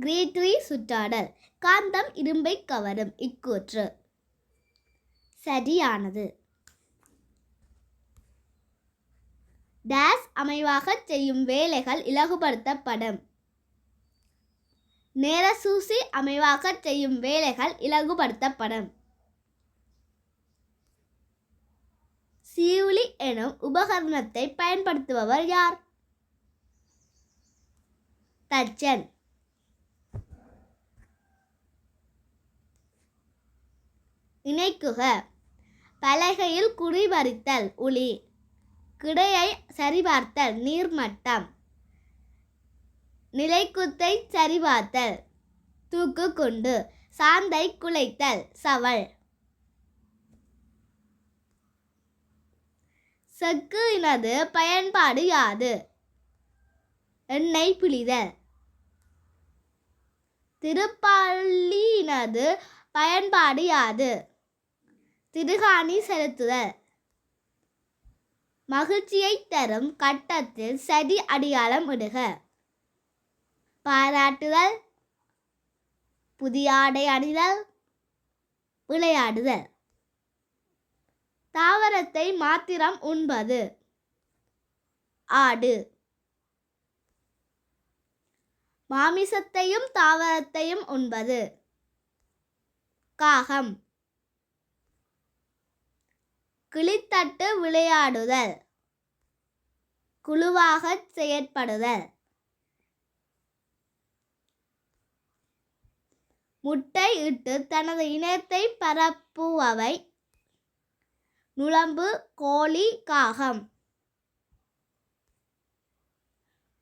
கிரேட்ரி சுற்றாடல். காந்தம் இரும்பை கவரும். இக்கூற்று. சரியானது. டேஸ் அமைவாக செய்யும் வேலைகள் இலகுபடுத்தப்படும். நேரசூசி அமைவாக செய்யும் வேலைகள் இலகுபடுத்தப்படும். சீவுலி எனும் உபகரணத்தை பயன்படுத்துபவர் யார்? தச்சன். இணைக்குக. பலகையில் குறிவரித்தல் உளி. கிடையை சரிபார்த்தல் நீர்மட்டம். நிலைக்குத்தை சரிபார்த்தல் தூக்கு கொண்டு. சாந்தை குலைத்தல் சவல். செக்கு இனது பயன்பாடு யாது? எண்ணெய் பிழிதல். திருப்பள்ளியினது பயன்பாடு யாது? திருகாணி செலுத்துதல். மகிழ்ச்சியை தரும் கட்டத்தில் சரி அடியாளம் இடுக. பாராட்டுதல். புதிய ஆடை அணிதல். விளையாடுதல். தாவரத்தை மாத்திரம் உண்பது. ஆடு. மாமிசத்தையும் தாவரத்தையும் உண்பது. காகம். கிளித்தட்டு விளையாடுதல். குழுவாகச் செயற்படுதல். முட்டை இட்டு தனது இனத்தை பரப்புவவை நுழம்பு கோழி காகம்.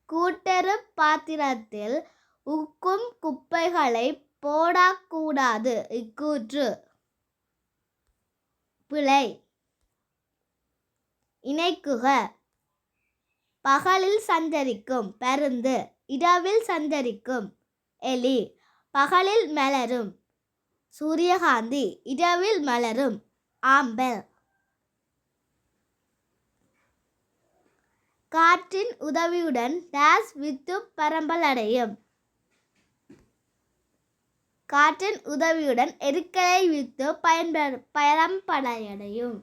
கூட்டரு பாத்திரத்தில் உக்கும் குப்பைகளை போடக்கூடாது இக்கூற்று. பிழை. இணைக்குக. பகலில் சந்தரிக்கும் பருந்து இரவில் சந்தரிக்கும் எலி பகலில் மலரும். சூரியகாந்தி இரவில் மலரும் ஆம்பல். காற்றின் உதவியுடன் டேஸ் வித்து பரம்பலடையும் காற்றின் உதவியுடன் எருக்களை வித்து பயன்ப பரம்படையடையும்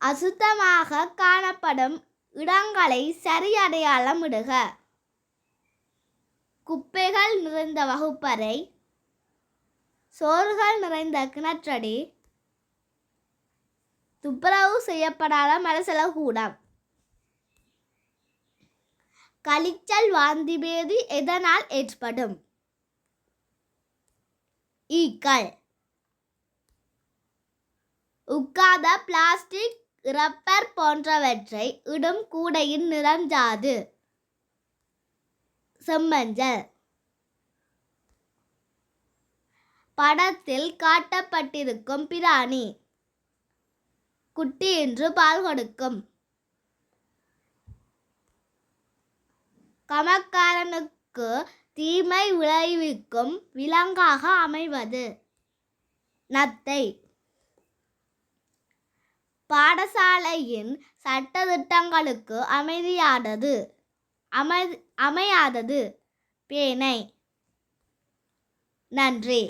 அசுத்தமாக காணப்படும் இடங்களை சரி அடையாளம் குப்பைகள் நிறைந்த வகுப்பறை சோறுகள் நிறைந்த கிணற்றடி துப்புரவு செய்யப்படாத மலசல கூடம். கழிச்சல் வாந்தி பேதி எதனால் ஏற்படும்? ஈக்கள். உட்காத பிளாஸ்டிக் ரப்பர் போன்றவற்றை இடும் கூடையின் நிறம் ஜாது. செம்மஞ்சள். படத்தில் காட்டப்பட்டிருக்கும் பிராணி. குட்டி என்று பால் கொடுக்கும். கமக்காரனுக்கு தீமை விளைவிக்கும் விலங்காக அமைவது. நத்தை. பாடசாலையின் சட்டத்திட்டங்களுக்கு அமைதியானது அமை அமையாதது. பேனை நன்றி.